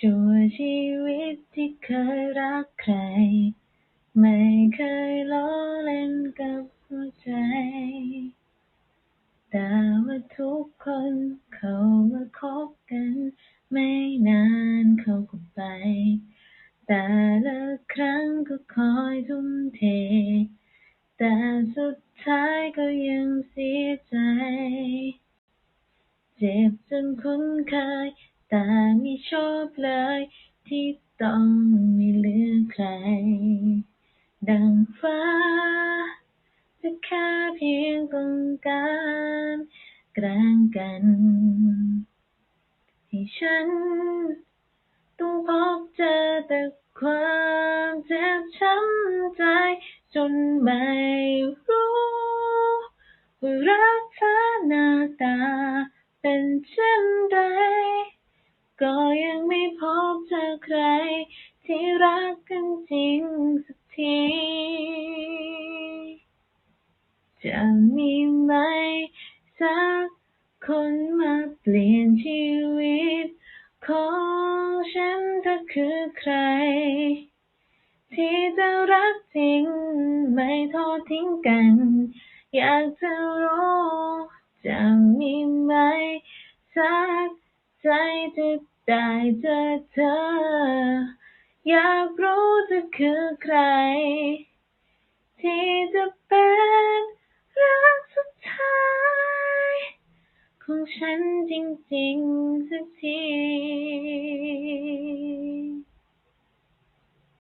ชั่วชีวิตที่เคยรักใคร ไม่เคยล้อเล่นกับหัวใจ แต่ว่าทุกคนเขามาคบกัน ไม่นานเขาก็ไป แต่ละครั้งก็คอยทุ่มเท แต่สุดท้ายก็ยังเสียใจ เจ็บจนคุ้นเคย แต่ไม่ชอบเลยที่ต้องไม่เหลือใคร ดังฟ้าจะแค่เพียงต้องการแกล้งกัน ให้ฉันต้องพบเจอแต่ความเจ็บช้ำใจ จนไม่รู้ว่ารักเธอหน้าตาเป็นเช่นไร ก็ยังไม่พบเจอใคร ที่รักกันจริงสักที จะมีไหมสักคนมาเปลี่ยนชีวิต ของฉันเธอคือใคร ที่จะรักจริง ไม่ทอดทิ้งกัน อยากจะรู้ จะมีไหมสัก ใจที่ได้เจอเธอ อยากรู้เธอคือใคร ที่จะเป็นรักสุดท้าย ของฉันจริงๆสักที